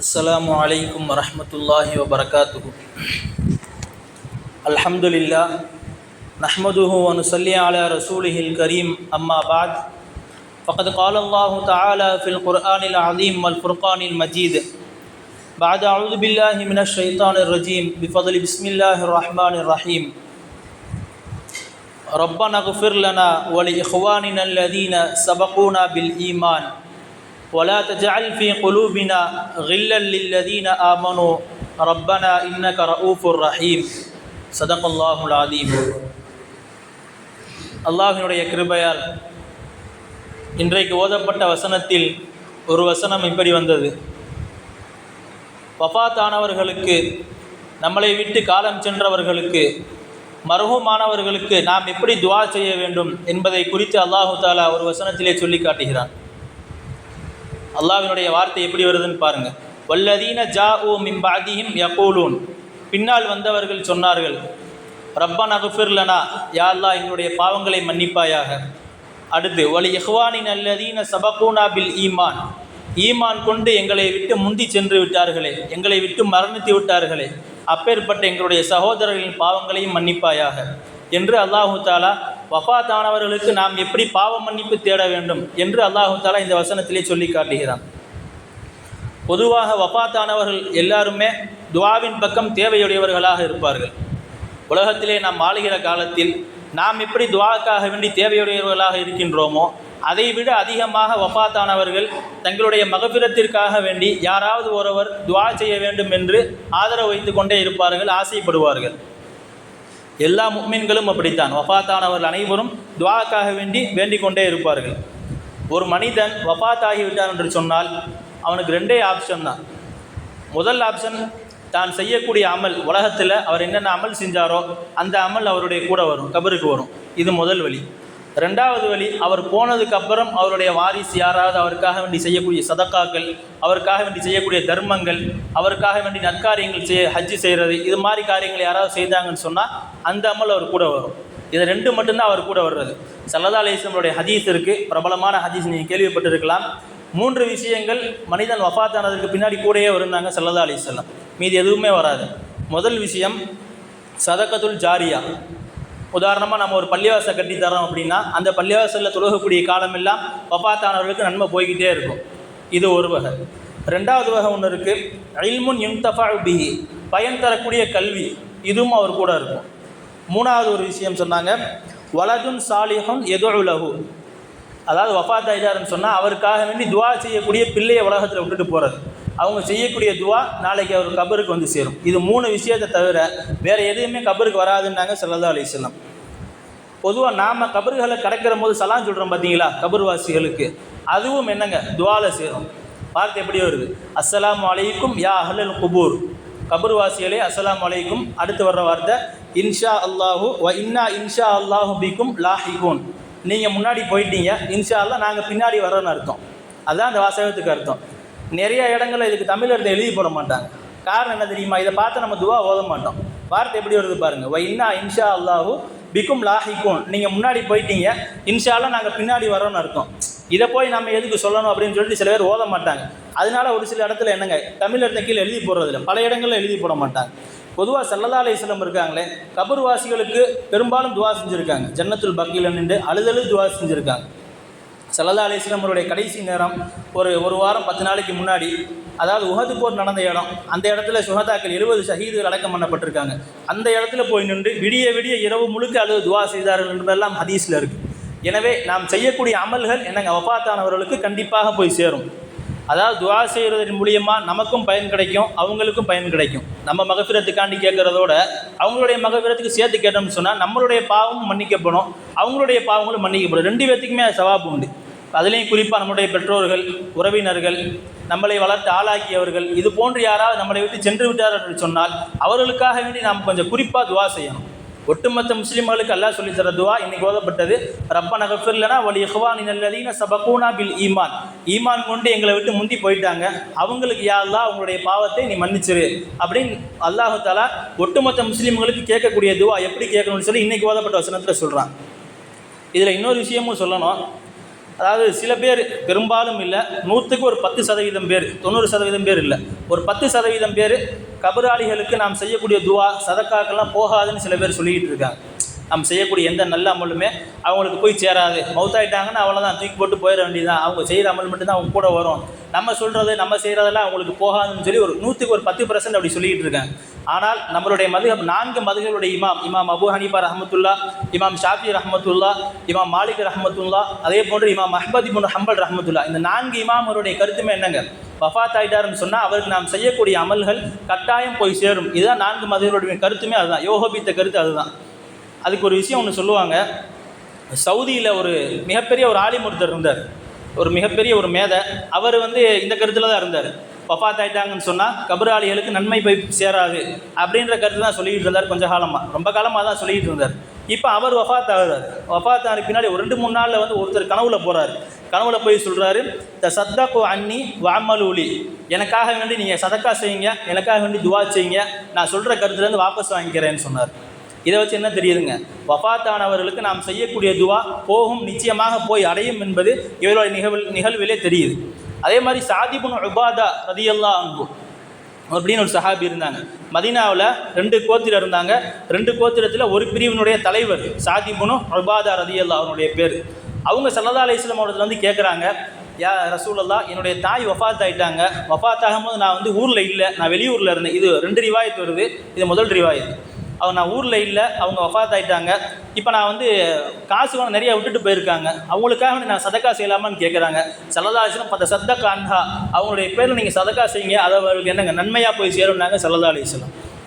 السلام عليكم ورحمة الله وبركاته. الحمد لله. نحمده ونصلي على رسوله الكريم. أما بعد فقد قال الله تعالى في القرآن العظيم والفرقان المجيد. بعد أعوذ بالله من الشيطان الرجيم. بفضل بسم الله الرحمن الرحيم. ربنا اغفر لنا ولإخواننا الذين سبقونا بالإيمان. ولا تجعل في قلوبنا غلا للذين آمنوا ربنا إنك رؤوف رحيم صدق الله العظيم அல்லாஹினுடைய கிருபையால் இன்றைக்கு ஓதப்பட்ட வசனத்தில் ஒரு வசனம் இப்படி வந்தது வஃபாத்தானவர்களுக்கு நம்மளை விட்டு காலம் சென்றவர்களுக்கு மருகுமானவர்களுக்கு நாம் எப்படி துவா செய்ய வேண்டும் என்பதை குறித்து அல்லாஹு தாலா ஒரு வசனத்திலே சொல்லி காட்டுகிறான் அல்லாவினுடைய வார்த்தை எப்படி வருதுன்னு பாருங்க. வல்லதீன ஜா ஓ மிம்பாதியும் யகோலூன். பின்னால் வந்தவர்கள் சொன்னார்கள் ரப்பான் அகுஃபிர்லனா யா அல்லா எங்களுடைய பாவங்களை மன்னிப்பாயாக. அடுத்து வலி இஹ்வானின் அல்லதீன சபகூனா பில் ஈமான். ஈமான் கொண்டு எங்களை விட்டு முந்தி சென்று விட்டார்களே எங்களை விட்டு மரணித்து விட்டார்களே அப்பேற்பட்ட எங்களுடைய சகோதரர்களின் பாவங்களையும் மன்னிப்பாயாக. என்று அல்லாஹு தாலா வஃபாத்தானவர்களுக்கு நாம் எப்படி பாவ மன்னிப்பு தேட வேண்டும் என்று அல்லாஹு தாலா இந்த வசனத்திலே சொல்லி காட்டுகிறான். பொதுவாக வஃபாத்தானவர்கள் எல்லாருமே துவாவின் பக்கம் தேவையுடையவர்களாக இருப்பார்கள். உலகத்திலே நாம் ஆளுகிற காலத்தில் நாம் எப்படி துவாக்காக வேண்டி தேவையுடையவர்களாக இருக்கின்றோமோ அதை விட அதிகமாக வஃபாத்தானவர்கள் தங்களுடைய மகபிரத்திற்காக வேண்டி யாராவது ஒருவர் துவா செய்ய வேண்டும் என்று ஆதரவு வைத்து கொண்டே இருப்பார்கள் ஆசைப்படுவார்கள். எல்லா முக்மீன்களும் அப்படித்தான். வஃபாத்தானவர்கள் அனைவரும் துவாக்காக வேண்டி வேண்டிக் கொண்டே இருப்பார்கள். ஒரு மனிதன் வஃபாத் ஆகிவிட்டான் என்று சொன்னால் அவனுக்கு ரெண்டே ஆப்ஷன் தான். முதல் ஆப்ஷன் தான் செய்யக்கூடிய அமல். உலகத்தில் அவர் என்னென்ன அமல் செஞ்சாரோ அந்த அமல் அவருடைய கூட வரும் கபருக்கு வரும். இது முதல் வழி. ரெண்டாவது வழி அவர் போனதுக்கு அப்புறம் அவருடைய வாரிசு யாராவது அவருக்காக வேண்டி செய்யக்கூடிய சதக்காக்கள் அவருக்காக வேண்டி செய்யக்கூடிய தர்மங்கள் அவருக்காக வேண்டி நற்காரியங்கள் செய்ய ஹஜ்ஜு செய்கிறது இது மாதிரி காரியங்கள் யாராவது செய்தாங்கன்னு சொன்னால் அந்த அமல் அவர் கூட வரும். இது ரெண்டு மட்டும்தான் அவர் கூட வர்றது. சல்லதா அலிஸ்லமுடைய ஹதீஸ் இருக்குது பிரபலமான ஹதீஸ் நீங்கள் கேள்விப்பட்டிருக்கலாம். மூன்று விஷயங்கள் மனிதன் வஃபாத்தானதுக்கு பின்னாடி கூடயே வருந்தாங்க சல்லதா அலிஸ்லாம் மீதி எதுவுமே வராது. முதல் விஷயம் சதக்கத்துல் ஜாரியா. உதாரணமாக நம்ம ஒரு பள்ளிவாசல் கட்டி தரோம் அப்படின்னா அந்த பள்ளிவாசலில் தொழுகக்கூடிய காலமெல்லாம் வஃபாத்தானவர்களுக்கு நன்மை போய்கிட்டே இருக்கும். இது ஒரு வகை. ரெண்டாவது வகை ஒன்று இருக்குது அயில்முன் யும்தஃபா பிஹி. பயன் தரக்கூடிய கல்வி இதுவும் அவர் கூட இருக்கும். மூணாவது ஒரு விஷயம் சொன்னாங்க வலதுன் எதோ உலகு அதாவது வஃபாத் ஆயிட்டாருன்னு சொன்னால் அவருக்காக வேண்டி துவா செய்யக்கூடிய பிள்ளையை உலகத்தில் விட்டுட்டு போகிறது அவங்க செய்யக்கூடிய துவா நாளைக்கு அவர் கபருக்கு வந்து சேரும். இது மூணு விஷயத்தை தவிர வேறு எதுவுமே கபருக்கு வராதுன்னாங்க சல்லா செல்லம் பொதுவாக நாம் கபர்களை கடக்கிற போது சலான் சொல்கிறோம் பார்த்தீங்களா கபர்வாசிகளுக்கு. அதுவும் என்னங்க? துவால சேரும். வார்த்தை எப்படி வருது? அஸ்லாம் அலைக்கும் யா அஹ்லல் குபூர். கபர்வாசிகளே அஸ்லாம் அலைக்கும். அடுத்து வர்ற வார்த்தை இன்ஷா அல்லாஹு வ இன்னா இன்ஷா அல்லாஹு பிக்கும் லாஹிகூன். நீங்கள் முன்னாடி போயிட்டீங்க. இன்ஷா அல்லா நாங்கள் பின்னாடி வரோன்னு அர்த்தம். அதுதான் அந்த வாசகத்துக்கு அர்த்தம். நிறைய இடங்களில் இதுக்கு தமிழ் அர்த்தம் எழுதி போட மாட்டாங்க. காரணம் என்ன தெரியுமா? இதை பார்த்து நம்ம துவா ஓத மாட்டோம். வார்த்தை எப்படி வருது பாருங்க. வை இன்னா இன்ஷா அல்லாஹு பிக்கும் லாஹிக்கும் நீங்கள் முன்னாடி போயிட்டீங்க. இன்ஷால்லாம் நாங்கள் பின்னாடி வரோன்னு இருக்கோம் இதை போய் நம்ம எதுக்கு சொல்லணும் அப்படின்னு சொல்லிட்டு சில பேர் ஓத மாட்டாங்க. அதனால ஒரு சில இடத்துல என்னங்க? தமிழ் இடத்த கீழே எழுதி போடுறதில்ல. பல இடங்களில் எழுதி போட மாட்டாங்க. பொதுவாக சல்லல்லா அலையம் இருக்காங்களே கபர்வாசிகளுக்கு பெரும்பாலும் துவா செஞ்சுருக்காங்க. ஜன்னத்துல் பக்கியில் நின்று அழுதழு துவா செஞ்சுருக்காங்க. சல்லல்லா அவருடைய கடைசி நேரம் ஒரு ஒரு வாரம் பத்து நாளைக்கு முன்னாடி அதாவது உகது போர் நடந்த இடம் அந்த இடத்துல சுகதாக்கள் எழுபது ஷஹீதுகள் அடக்கம் பண்ணப்பட்டிருக்காங்க. அந்த இடத்துல போய் நின்று விடிய விடிய இரவு முழுக்க அழுது துவா செய்தார்கள் என்பதெல்லாம் ஹதீஸில் இருக்குது எனவே நாம் செய்யக்கூடிய அமல்கள் என்னங்க? வபாத்தானவர்களுக்கு கண்டிப்பாக போய் சேரும். அதாவது துவா செய்கிறதன் மூலியமாக நமக்கும் பயன் கிடைக்கும் அவங்களுக்கும் பயன் கிடைக்கும். நம்ம மகபிரத்துக்காண்டி கேட்குறதோட அவங்களுடைய மகபிரத்துக்கு சேர்த்து கேட்டோம்னு சொன்னால் நம்மளுடைய பாவமும் மன்னிக்கப்படும் அவங்களுடைய பாவங்களும் மன்னிக்கப்படும். ரெண்டு பேர்த்துக்குமே சவாபு உண்டு. அதுலேயும் குறிப்பாக நம்முடைய பெற்றோர்கள் உறவினர்கள் நம்மளை வளர்த்து ஆளாக்கியவர்கள் இது போன்று யாராவது நம்மளை விட்டு சென்று விட்டார் என்று சொன்னால் அவர்களுக்காக வேண்டி நாம் கொஞ்சம் குறிப்பாக துவா செய்யணும். ஒட்டுமொத்த முஸ்லீம்களுக்கு அல்லாஹ் சொல்லி தர துவா இன்னைக்கு ஓதப்பட்டது. ரப்ப நகஃபிர்லனா வலி இஹ்வான் நல்லதீன சபகூனா பில் ஈமான். ஈமான் கொண்டு எங்களை விட்டு முந்தி போயிட்டாங்க. அவங்களுக்கு யா அவங்களுடைய பாவத்தை நீ மன்னிச்சிரு அப்படின்னு அல்லாஹு தாலா ஒட்டுமொத்த முஸ்லீம்களுக்கு கேட்கக்கூடிய துவா எப்படி கேட்கணும்னு சொல்லி இன்னைக்கு ஓதப்பட்ட வசனத்தில் சொல்கிறான் இதில் இன்னொரு விஷயமும் சொல்லணும். அதாவது சில பேர் பெரும்பாலும் இல்லை நூற்றுக்கு ஒரு பத்து சதவீதம் பேர் தொண்ணூறு சதவீதம் பேர் இல்லை. ஒரு பத்து சதவீதம் பேர் கபராளிகளுக்கு நாம் செய்யக்கூடிய துவா சதக்காக்கெல்லாம் போகாதுன்னு சில பேர் சொல்லிக்கிட்டு இருக்காங்க. நம்ம செய்யக்கூடிய எந்த நல்ல அமலுமே அவங்களுக்கு போய் சேராது. மவுத்தாயிட்டாங்கன்னா அவ்வளோதான் தூக்கி போட்டு போயிட வேண்டியதுதான். அவங்க செய்கிற அமல் மட்டும்தான் அவங்க கூட வரும். நம்ம சொல்கிறது நம்ம செய்கிறதெல்லாம் அவங்களுக்கு போகாதுன்னு சொல்லி ஒரு நூற்றுக்கு ஒரு பத்து பர்சன்ட் அப்படி சொல்லிக்கிட்டு இருக்காங்க. ஆனால் நம்மளுடைய மதுகப் நான்கு மதுகளுடைய இமாம் இமாம் அபு ஹனீஃபா ரஹமத்துல்லா இமாம் ஷாஃபி ரஹமத்துல்லா இமாம் மாலிக் ரஹமத்துல்லா அதே போன்று இமாம் அஹ்மத் முன் ஹம்பல் ரஹமத்துல்லா. இந்த நான்கு இமாமருடைய கருத்துமே என்னங்க? வஃத் ஆயிட்டாருன்னு சொன்னால் அவருக்கு நாம் செய்யக்கூடிய அமல்கள் கட்டாயம் போய் சேரும். இதுதான் நான்கு மதுகளுடைய கருத்துமே அதுதான். யோகபித்த கருத்து அதுதான். அதுக்கு ஒரு விஷயம் ஒன்று சொல்லுவாங்க. சவுதியில் ஒரு மிகப்பெரிய ஒரு ஆலிம் ஒருத்தர் இருந்தார். ஒரு மிகப்பெரிய ஒரு மேதை. அவர் வந்து இந்த கருத்தில் தான் இருந்தார். வஃபாத் ஆயிட்டாங்கன்னு சொன்னால் கபராளிகளுக்கு நன்மை போய் சேராது அப்படின்ற கருத்து தான் சொல்லிக்கிட்டு இருந்தார் கொஞ்சம் காலமாக ரொம்ப காலமாக தான் சொல்லிக்கிட்டு இருந்தார். இப்போ அவர் வஃபாத் ஆகுறாரு வஃபாத் ஆன பின்னாடி ஒரு ரெண்டு மூணு நாளில் வந்து ஒருத்தர் கனவுல போகிறாரு கனவுல போய் சொல்கிறாரு த சத்தக்கு அன்னி வாமலூலி எனக்காக வேண்டி நீங்கள் சதக்கா செய்யுங்க எனக்காக வேண்டி துவா செய்யுங்க நான் சொல்கிற கருத்துலேருந்து வாபஸ் வாங்கிக்கிறேன்னு சொன்னார். இதை வச்சு என்ன தெரியுதுங்க? வஃபாத்தானவர்களுக்கு நாம் செய்யக்கூடிய துவா போகும் நிச்சயமாக போய் அடையும் என்பது இவருடைய நிகழ்வு நிகழ்விலே தெரியுது. அதே மாதிரி சாதிபுன் உபாதா ரதியல்லா அன்பு அப்படின்னு ஒரு சஹாபி இருந்தாங்க. மதீனாவில் ரெண்டு கோத்திரம் இருந்தாங்க. ரெண்டு கோத்திரத்தில் ஒரு பிரிவினுடைய தலைவர் சாதிபுனு உபாதா ரதியல்லா அவனுடைய பேர். அவங்க சல்லதா அலிஸ்லாம் அவர்கள் வந்து கேட்குறாங்க யா ரசூலல்லா என்னுடைய தாய் வஃபாத் ஆயிட்டாங்க வஃபாத் ஆகும்போது நான் வந்து ஊரில் இல்லை நான் வெளியூரில் இருந்தேன். இது ரெண்டு ரிவாயத்து வருது. இது முதல் ரிவாயத்து அவங்க நான் ஊரில் இல்லை அவங்க வஃபாத் ஆகிட்டாங்க இப்போ நான் வந்து காசு வந்து நிறைய விட்டுட்டு போயிருக்காங்க. அவங்களுக்காக வேண்டி நான் சதக்கா செய்யலாமான்னு கேட்குறாங்க சல்லதாலிஸ்லாம் பத்த சத்தக்கா அன்ஹா. அவங்களுடைய பேரில் நீங்கள் சதக்கா செய்யுங்க. அதை அவர்களுக்கு என்னங்க நன்மையாக போய் சேரும்னாங்க சல்லதா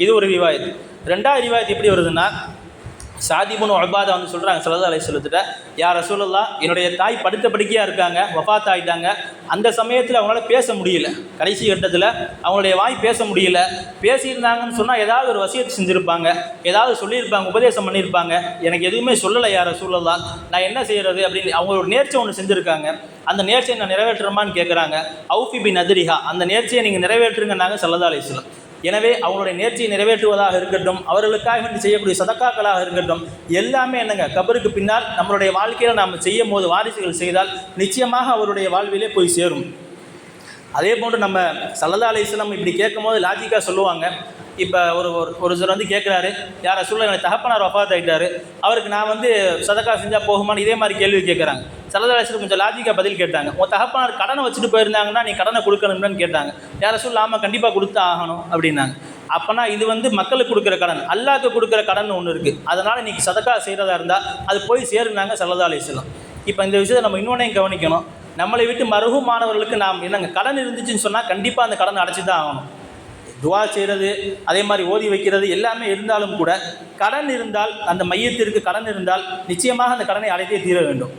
இது ஒரு ரிவாயத்து. ரெண்டாவது ரிவாயத்து எப்படி வருதுன்னா சாதிபுன் உபாதா வந்து சொல்கிறாங்க சல்லா அலை சொல்லுத்திட்ட யார் ரசூலல்லா என்னுடைய தாய் படுத்த படுக்கையாக இருக்காங்க வஃபாத் ஆகிட்டாங்க அந்த சமயத்தில் அவங்களால பேச முடியல. கடைசி கட்டத்தில் அவங்களுடைய வாய் பேச முடியல. பேசியிருந்தாங்கன்னு சொன்னால் ஏதாவது ஒரு வசியத்தை செஞ்சுருப்பாங்க ஏதாவது சொல்லியிருப்பாங்க உபதேசம் பண்ணியிருப்பாங்க. எனக்கு எதுவுமே சொல்லலை யார் ரசூலல்லா நான் என்ன செய்கிறது அப்படின்னு அவங்க ஒரு நேர்ச்சி ஒன்று செஞ்சுருக்காங்க. அந்த நேர்ச்சியை நான் நிறைவேற்றுறமான்னு கேட்குறாங்க அவுஃபி பின் நதிரிஹா அந்த நேர்ச்சியை நீங்கள் நிறைவேற்றுங்கன்னாங்க சல்லதா அலிஸ்லாம் எனவே அவங்களுடைய நேர்ச்சியை நிறைவேற்றுவதாக இருக்கட்டும் அவர்களுக்காக வேண்டி செய்யக்கூடிய சதக்காக்களாக இருக்கட்டும் எல்லாமே என்னங்க கபருக்கு பின்னால் நம்மளுடைய வாழ்க்கையில் நாம் செய்யும் போது வாரிசுகள் செய்தால் நிச்சயமாக அவருடைய வாழ்விலே போய் சேரும். அதே போன்று நம்ம சல்லதா அலிஸ்லாம் இப்படி கேட்கும் போது லாஜிக்காக சொல்லுவாங்க இப்போ ஒரு ஒரு- ஒருத்தர் வந்து கேட்குறாரு யாரை சொல்ல எனக்கு தகப்பனார் வஃபாத் ஆகிட்டாரு அவருக்கு நான் வந்து சதக்கா செஞ்சால் போகுமான்னு இதே மாதிரி கேள்வி கேட்குறாங்க சல்லல்லா கொஞ்சம் லாஜிக்காக பதில் கேட்டாங்க. உன் தகப்பனார் கடனை வச்சுட்டு போயிருந்தாங்கன்னா நீ கடனை கொடுக்கணும்னு கேட்டாங்க. யாரை சொல்ல ஆமாம் கண்டிப்பாக கொடுத்து ஆகணும் அப்படின்னாங்க. அப்போனா இது வந்து மக்களுக்கு கொடுக்குற கடன் அல்லாக்கு கொடுக்குற கடன் ஒன்று இருக்குது அதனால் இன்னைக்கு சதக்கா செய்கிறதா இருந்தால் அது போய் சேருனாங்க சல்லல்லா அலிஸ்லாம் இப்போ இந்த விஷயத்தை நம்ம இன்னொன்னையும் கவனிக்கணும். நம்மளை விட்டு மருகு மாணவர்களுக்கு நாம் என்னங்க கடன் இருந்துச்சுன்னு சொன்னால் கண்டிப்பாக அந்த கடனை அடைச்சி தான் ஆகணும். துவா செய்கிறது அதே மாதிரி ஓதி வைக்கிறது எல்லாமே இருந்தாலும் கூட கடன் இருந்தால் அந்த மையத்திற்கு கடன் இருந்தால் நிச்சயமாக அந்த கடனை அடைத்தே தீர வேண்டும்.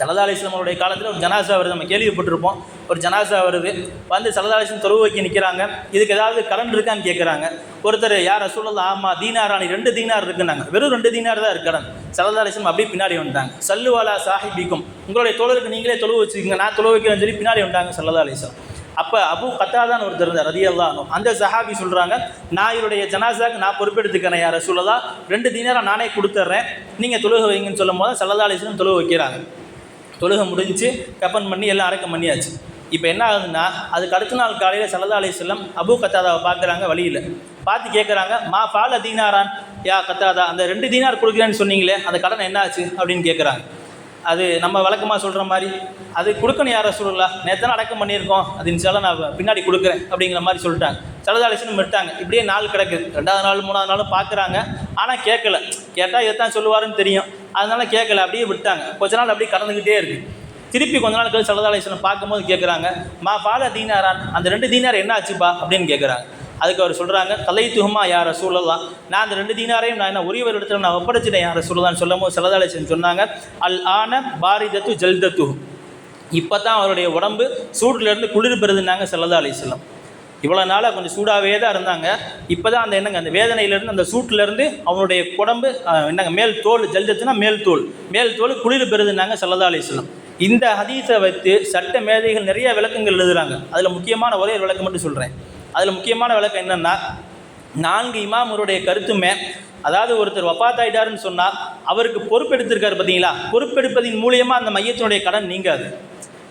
சல்லா அலிஸ்லாமோடைய காலத்தில் ஒரு ஜனாசா வருது. நம்ம கேள்விப்பட்டிருப்போம். ஒரு ஜனாசா வருது. வந்து சல்லா அலிஸ்லாம் தொழுவு வைக்க நிற்கிறாங்க இதுக்கு ஏதாவது கடன் இருக்கான்னு கேட்குறாங்க ஒருத்தர் யார் ரசூலல்லா ஆமா தீனாராணி ரெண்டு தீனார் இருக்குன்னாங்க. வெறும் ரெண்டு தீனார் தான் இருக்கு கடன். சல்லா அலிஸ்லாம் அப்படியே பின்னாடி வந்துட்டாங்க. சல்லுவாலா சாஹிபிக்கும் உங்களுடைய தோழருக்கு நீங்களே தொழுவு வச்சுக்கோங்க. நான் தொழுவு வைக்கிறேன்னு சொல்லி பின்னாடி வந்துட்டாங்க சல்லா அலிஸ்லாம் அப்போ அபு கத்தாதான் ஒருத்தர் இருந்தார் ரதியல்லாஹ் அந்த சஹாபி சொல்கிறாங்க நான் இவருடைய ஜனாசாக்கு நான் பொறுப்பெடுத்துக்கிறேன் யார் சொல்லதா ரெண்டு தினரம் நானே கொடுத்துட்றேன் நீங்கள் தொழுக வைங்கன்னு சொல்லும் போது சல்லா தொழுக வைக்கிறாங்க. தொழுகை முடிஞ்சு கப்பன் பண்ணி எல்லாம் அடக்கம் பண்ணியாச்சு. இப்போ என்ன ஆகுதுன்னா அதுக்கு அடுத்த நாள் காலையில் சல்லதா அலி செல்லம் அபு கத்தாதாவை பார்க்குறாங்க வழியில். பார்த்து கேட்குறாங்க மா ஃபால தீனாரான்? யா கத்தாதா அந்த ரெண்டு தீனார் கொடுக்குறேன்னு சொன்னீங்களே அந்த கடன் என்ன ஆச்சு? அப்படின்னு கேட்குறாங்க அது நம்ம வழக்கமாக சொல்கிற மாதிரி அது கொடுக்கணும் யாரை சொல்லலாம் நேற்று அடக்கம் பண்ணியிருக்கோம். அது இன்ஷால்லாம் நான் பின்னாடி கொடுக்குறேன் அப்படிங்கிற மாதிரி சொல்லிட்டாங்க. சலதாலிசனும் விட்டாங்க இப்படியே நாள் கிடக்குது. ரெண்டாவது நாள் மூணாவது நாளும் பார்க்குறாங்க. ஆனால் கேட்கல. கேட்டால் இதைத்தான் சொல்லுவாருன்னு தெரியும். அதனால கேட்கல. அப்படியே விட்டாங்க. கொஞ்ச நாள் அப்படியே கடந்துக்கிட்டே இருக்குது திருப்பி கொஞ்ச நாள் கழிச்சு சல்லதாலேசனை பார்க்கும்போது கேட்குறாங்க மா பால தீனாரான் அந்த ரெண்டு தீனார் என்ன ஆச்சுப்பா அப்படின்னு கேட்குறாங்க. அதுக்கு அவர் சொல்கிறாங்க கலை துகமா யாரை சூழலாம் நான் அந்த ரெண்டு தீனாரையும் நான் என்ன ஒரே ஒரு இடத்துல நான் ஒப்படைச்சிட்டேன் யாரை சூழலான்னு சொல்லும் போது சல்லதாலேசன் சொன்னாங்க. அல் ஆன பாரிதத்து ஜல்தத்து. இப்போ தான் அவருடைய உடம்பு சூட்டிலேருந்து குளிர் பெறுதுனாங்க சல்லதா செல்லம் இவ்வளோ நாளாக கொஞ்சம் சூடாகவே தான் இருந்தாங்க. இப்போ தான் அந்த என்னங்க அந்த வேதனையிலேருந்து அந்த சூட்டிலேருந்து அவனுடைய உடம்பு என்னங்க மேல் தோல் ஜல்தத்துனா மேல் தோல். மேல் தோல் குளிர் பெறுதுனாங்க சல்லதா அலிஸ்லாம் இந்த ஹதீஸை வைத்து சட்ட மேதைகள் நிறைய விளக்கங்கள் எழுதுகிறாங்க அதில் முக்கியமான ஒரே விளக்கம் மட்டும் சொல்கிறேன் அதில் முக்கியமான விளக்கம் என்னென்னா நான்கு இமாமருடைய கருத்துமே அதாவது ஒருத்தர் ஒப்பாத்தாயிட்டாருன்னு சொன்னால் அவருக்கு பொறுப்பெடுத்திருக்காரு பார்த்தீங்களா பொறுப்பெடுப்பதின் மூலியமாக அந்த மையத்தினுடைய கடன் நீங்காது.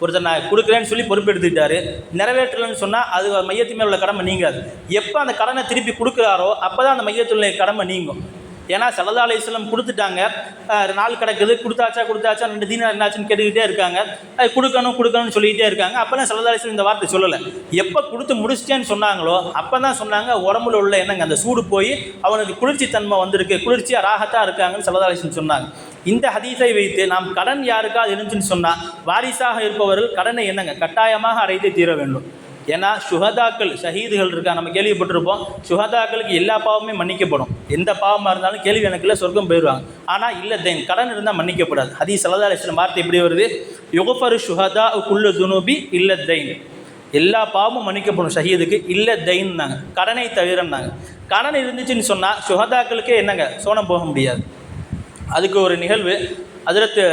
ஒருத்தர் நான் கொடுக்குறேன்னு சொல்லி பொறுப்பெடுத்துக்கிட்டாரு நிறைவேற்றலைன்னு சொன்னால் அது மையத்து மேல உள்ள கடமை நீங்காது. எப்போ அந்த கடனை திருப்பி கொடுக்குறாரோ அப்போ தான் அந்த மையத்துடைய கடமை நீங்கும். ஏன்னா சல்லா அலிஸ்லம் கொடுத்துட்டாங்க. நாள் கிடக்குது கொடுத்தாச்சா கொடுத்தாச்சா ரெண்டு தீனா என்னாச்சுன்னு கேட்டுக்கிட்டே இருக்காங்க. அது கொடுக்கணும் கொடுக்கணும்னு சொல்லிக்கிட்டே இருக்காங்க. அப்போ தான் சல்லா அலிஸ்லம் இந்த வார்த்தை சொல்லலை. எப்போ கொடுத்து முடிச்சிட்டேன்னு சொன்னாங்களோ அப்போ தான் சொன்னாங்க உடம்புல உள்ள என்னங்க அந்த சூடு போய் அவனுக்கு குளிர்ச்சி தன்மை வந்திருக்கு குளிர்ச்சியாக ராகத்தாக இருக்காங்கன்னு சல்லா அலிஸ்லம் சொன்னாங்க. இந்த ஹதீஸை வைத்து நாம் கடன் யாருக்காவது இருந்துச்சுன்னு சொன்னால் வாரிசாக இருப்பவர்கள் கடனை என்னங்க கட்டாயமாக அடைத்தே தீர வேண்டும். ஏன்னா சுகதாக்கள் ஷஹீதுகள் இருக்கா நம்ம கேள்விப்பட்டிருப்போம். சுகதாக்களுக்கு எல்லா பாவமே மன்னிக்கப்படும். எந்த பாவமாக இருந்தாலும் கேள்வி எனக்குள்ள சொர்க்கம் போயிடுவாங்க. ஆனால் இல்லை தென் கடன் இருந்தால் மன்னிக்கப்படாது. ஹதீஸ் சலதா அலிஸ்லாம் வார்த்தை எப்படி வருது? யுகஃபரு சுஹதா குள்ள துனுபி இல்லை தைன். எல்லா பாவமும் மன்னிக்கப்படும் ஷஹீதுக்கு இல்லை தைன்னாங்க கடனை தவிரன்னாங்க கடன் இருந்துச்சுன்னு சொன்னால் சுகதாக்களுக்கே என்னங்க? சோனம் போக முடியாது. அதுக்கு ஒரு நிகழ்வு. அதிரத்து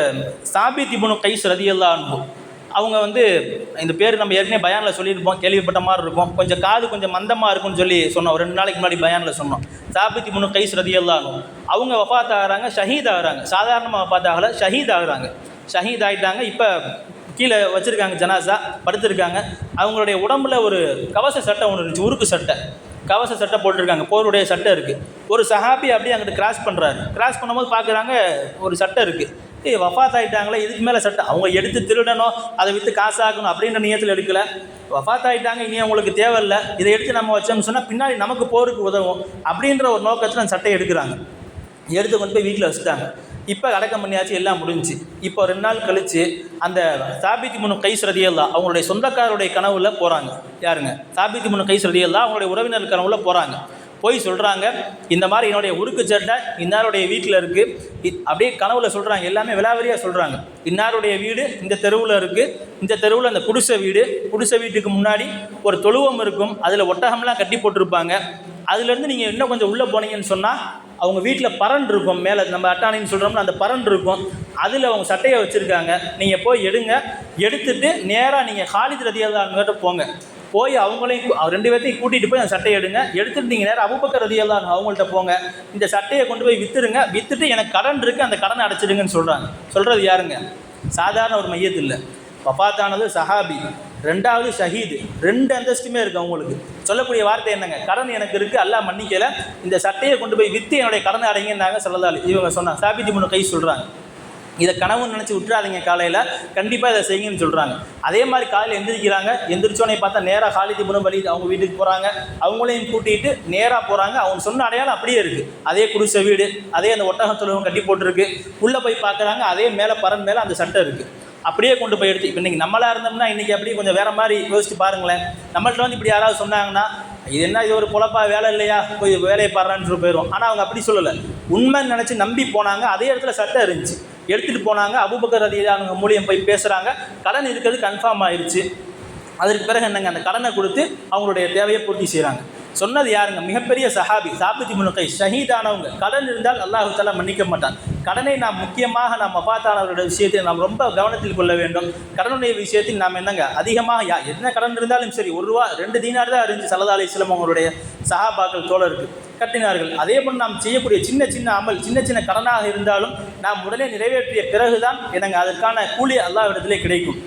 சாபி திபுனு கைஸ் ரதியல்லா அனுபவம் அவங்க வந்து இந்த பேர் நம்ம ஏற்கனவே பயானில் சொல்லியிருப்போம் கேள்விப்பட்ட மாதிரி இருக்கும். கொஞ்சம் காது கொஞ்சம் மந்தமாக இருக்கும்னு சொல்லி சொன்னோம். ரெண்டு நாளைக்கு முன்னாடி பயானில் சொன்னோம். சாபித்தி முன்னு கைஸ் ரதியல்லானு அவங்க வஃபாத் ஆகிறாங்க ஷஹீத் ஆகுறாங்க. சாதாரணமாக வஃபாத் ஆகலை ஷஹீத் ஆகுறாங்க. ஷஹீத் ஆகிட்டாங்க இப்போ கீழே வச்சுருக்காங்க ஜனாசா படுத்திருக்காங்க. அவங்களுடைய உடம்புல ஒரு கவச சட்டை ஒன்று இருந்துச்சு உருக்கு சட்டை. கவச சட்டை போட்டிருக்காங்க. போருடைய சட்டை இருக்குது ஒரு சஹாபி அப்படியே அங்கிட்டு கிராஸ் பண்ணுறாரு கிராஸ் பண்ணும்போது பார்க்குறாங்க ஒரு சட்டை இருக்குது ஏய் வஃத் ஆகிட்டாங்களே இதுக்கு மேலே சட்டை அவங்க எடுத்து திருடணும் அதை விற்று காசாக்கணும் அப்படின்ற நியத்தில் எடுக்கல. வஃத் ஆகிட்டாங்க இனி அவங்களுக்கு தேவையில்லை. இதை எடுத்து நம்ம வச்சோம்னு சொன்னால் பின்னாடி நமக்கு போருக்கு உதவும் அப்படின்ற ஒரு நோக்கத்தில் அந்த சட்டையை எடுக்கிறாங்க. எடுத்து கொண்டு போய் வீட்டில் வச்சுட்டாங்க. இப்போ அடக்கம் பண்ணியாச்சு எல்லாம் முடிஞ்சுச்சு. இப்போ ரெண்டு நாள் கழித்து அந்த சாபித்தி முனு கைஸ் ரதியல்லா அவங்களுடைய சொந்தக்காரருடைய கனவுல போகிறாங்க யாருங்க? சாபித்தி முனு கைஸ் ரதியல்லா அவங்களுடைய உறவினர் கனவுல போகிறாங்க போய் சொல்கிறாங்க இந்த மாதிரி என்னுடைய உருக்கு சட்டை இன்னாருடைய வீட்டில் இருக்குது அப்படியே கனவுல சொல்கிறாங்க எல்லாமே விலாவரியாக சொல்கிறாங்க இன்னாருடைய வீடு இந்த தெருவில் இருக்குது இந்த தெருவில் அந்த குடிசை வீடு குடிசை வீட்டுக்கு முன்னாடி ஒரு தொழுவம் இருக்கும். அதில் ஒட்டகம்லாம் கட்டி போட்டிருப்பாங்க. அதுலேருந்து நீங்கள் இன்னும் கொஞ்சம் உள்ளே போனீங்கன்னு சொன்னால் அவங்க வீட்டில் பரன் இருக்கும். மேலே நம்ம அட்டானின்னு சொல்கிறோம்னா அந்த பரன் இருக்கும். அதில் அவங்க சட்டையை வச்சுருக்காங்க. நீங்கள் போய் எடுங்க. எடுத்துட்டு நேராக நீங்கள் ஹாலித் ரதியல்லான்கிட்ட போங்க. போய் அவங்களையும் ரெண்டு பேர்த்தையும் கூட்டிகிட்டு போய் அந்த சட்டையை எடுங்க. எடுத்துட்டு நீங்கள் நேரம் அபுபக்கர் ரதியெல்லாம் அவங்கள்ட்ட போங்க. இந்த சட்டையை கொண்டு போய் விற்றுருங்க விற்றுட்டு எனக்கு கடன் இருக்குது அந்த கடனை அடைச்சிடுங்கன்னு சொல்கிறாங்க சொல்கிறது யாருங்க? சாதாரண ஒரு மையத்தில் இல்லை. வஃபாத்தானது சஹாபி. ரெண்டாவது ஷஹீது. ரெண்டு அந்தஸ்துமே இருக்குது அவங்களுக்கு. சொல்லக்கூடிய வார்த்தை என்னங்க? கடன் எனக்கு இருக்குது அல்லா மன்னிக்கலை. இந்த சட்டையை கொண்டு போய் விற்று என்னுடைய கடனை அடைங்கன்னாங்க சொல்லதாலி இவங்க சொன்னாங்க. சாபிஜி முன்னு கை சொல்கிறாங்க இதை கனவு நினச்சி விட்டுறாதீங்க காலையில். கண்டிப்பாக இதை செய்யுங்கன்னு சொல்கிறாங்க அதே மாதிரி காலையில் எந்திரிக்கிறாங்க. எந்திரிச்சோடனே பார்த்தா நேராக காலிதி புனம் வழி அவங்க வீட்டுக்கு போகிறாங்க அவங்களையும் கூட்டிகிட்டு நேராக போகிறாங்க அவங்க சொன்ன அடையாளம் அப்படியே இருக்குது அதே குடிசை வீடு அதே அந்த ஒட்டகத்துலவும் கட்டி போட்டிருக்கு. உள்ளே போய் பார்க்குறாங்க அதே மேலே பரன் மேலே அந்த சட்டை இருக்குது அப்படியே கொண்டு போய் எடுத்து இப்போ இன்றைக்கி நம்மளாக இருந்தோம்னா இன்றைக்கி அப்படியே கொஞ்சம் வேறு மாதிரி யோசிச்சு பாருங்களேன். நம்மள்ட்ட வந்து இப்படி யாராவது சொன்னாங்கன்னா இது என்ன இது ஒரு பொழப்பா வேலை இல்லையா? போய் வேலையை பாடுறான்னு சொல்லி போயிடும் ஆனால் அவங்க அப்படி சொல்லலை. உண்மைன்னு நினச்சி நம்பி போனாங்க. அதே இடத்துல சட்டை இருந்துச்சு. எடுத்துகிட்டு போனாங்க. அபுபக்கர் ரதியாக மூலியம் போய் பேசுகிறாங்க கடன் இருக்கிறது கன்ஃபார்ம் ஆயிடுச்சு அதற்கு பிறகு என்னங்க அந்த கடனை கொடுத்து அவங்களுடைய தேவையை பூர்த்தி செய்கிறாங்க சொன்னது யாருங்க? மிகப்பெரிய சஹாபி சாபித்தி முனுக்கை ஷஹீதானவங்க. கடன் இருந்தால் அல்லாஹு தாலா மன்னிக்க மாட்டான். கடனை நாம் முக்கியமாக நாம் மபாத்தானவருடைய விஷயத்தில் நாம் ரொம்ப கவனத்தில் கொள்ள வேண்டும். கடனுடைய விஷயத்தில் நாம் என்னங்க அதிகமாக யா என்ன கடன் இருந்தாலும் சரி ஒரு ரூபா ரெண்டு தீனார் தான் அறிஞ்சு சல்லா அலிஸ்லம் அவங்களுடைய சஹாபாக்கள் தோழருக்கு. கட்டினார்கள். அதே போல் நாம் செய்யக்கூடிய சின்ன சின்ன அமல் சின்ன சின்ன கடனாக இருந்தாலும் நாம் உடனே நிறைவேற்றிய பிறகுதான் எனக்கு அதற்கான கூலி அல்லாவிடத்திலே கிடைக்கும்.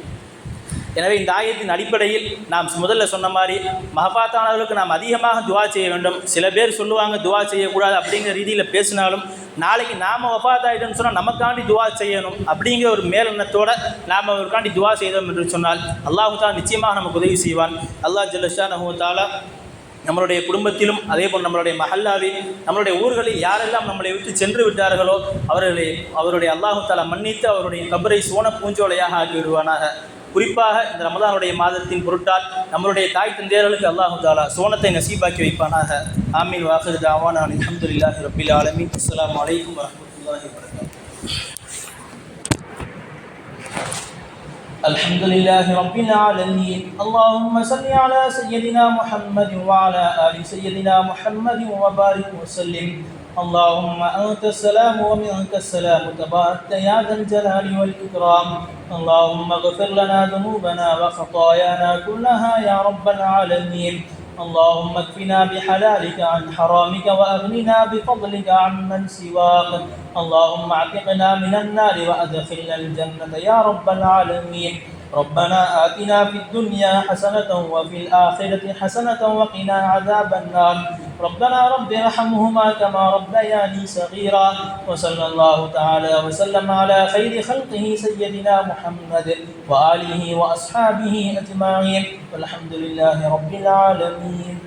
எனவே இந்த ஆயத்தின் அடிப்படையில் நாம் முதல்ல சொன்ன மாதிரி மகபாத்தானவர்களுக்கு நாம் அதிகமாக துவா செய்ய வேண்டும். சில பேர் சொல்லுவாங்க துவா செய்யக்கூடாது அப்படிங்கிற ரீதியில் பேசினாலும் நாளைக்கு நாம் வஃபாத்தாயிட்டோம்னு சொன்னால் நமக்காண்டி துவா செய்யணும் அப்படிங்கிற ஒரு மேலெண்ணத்தோடு நாம் அவருக்காண்டி துவா செய்தோம் என்று சொன்னால் அல்லாஹு நிச்சயமாக நமக்கு உதவி செய்வான். அல்லாஹ் ஜல்லஷா நஹூ தாலா நம்மளுடைய குடும்பத்திலும் அதே போல் நம்மளுடைய மஹல்லாவில் நம்மளுடைய ஊர்களில் யாரெல்லாம் நம்மளை விட்டு சென்று விட்டார்களோ அவர்களை அவருடைய அல்லாஹு தாலா மன்னித்து அவருடைய கபரை சோன பூஞ்சோலையாக ஆக்கி விடுவானாக குறிப்பாக இந்த ரமதானுடைய மாதத்தின் பொருட்டால் நம்மளுடைய தாய் தந்தையர்களுக்கு அல்லாஹு தாலா சோனத்தை நசீபாக்கி வைப்பானாக. ஆமீன். வாஹது தாவான். அலமதுல்லாஹி ரபில் ஆலமின். அஸ்ஸலாமு அலைக்கும் வரஹ்மத்துல்லாஹி வபரகாத்துஹு الحمد لله رب العالمين. اللهم صل على سيدنا محمد وعلى آل سيدنا محمد وبارك وسلم. اللهم أنت السلام ومنك السلام. تباركت يا ذا الجلال والإكرام. اللهم اغفر لنا ذنوبنا وخطايانا كلها يا رب العالمين. اللهم اكفنا بحلالك عن حرامك وأغننا بفضلك عمن سواك. اللهم اعتقنا من النار وأدخلنا الجنة يا رب العالمين. ربنا آتنا في الدنيا حسنة وفي الآخرة حسنة وقنا عذاب النار. ربنا رب ارحمهما كما ربياني صغيرا. وصلى الله تعالى وسلم على خير خلقه سيدنا محمد وآله وأصحابه أجمعين. والحمد لله رب العالمين.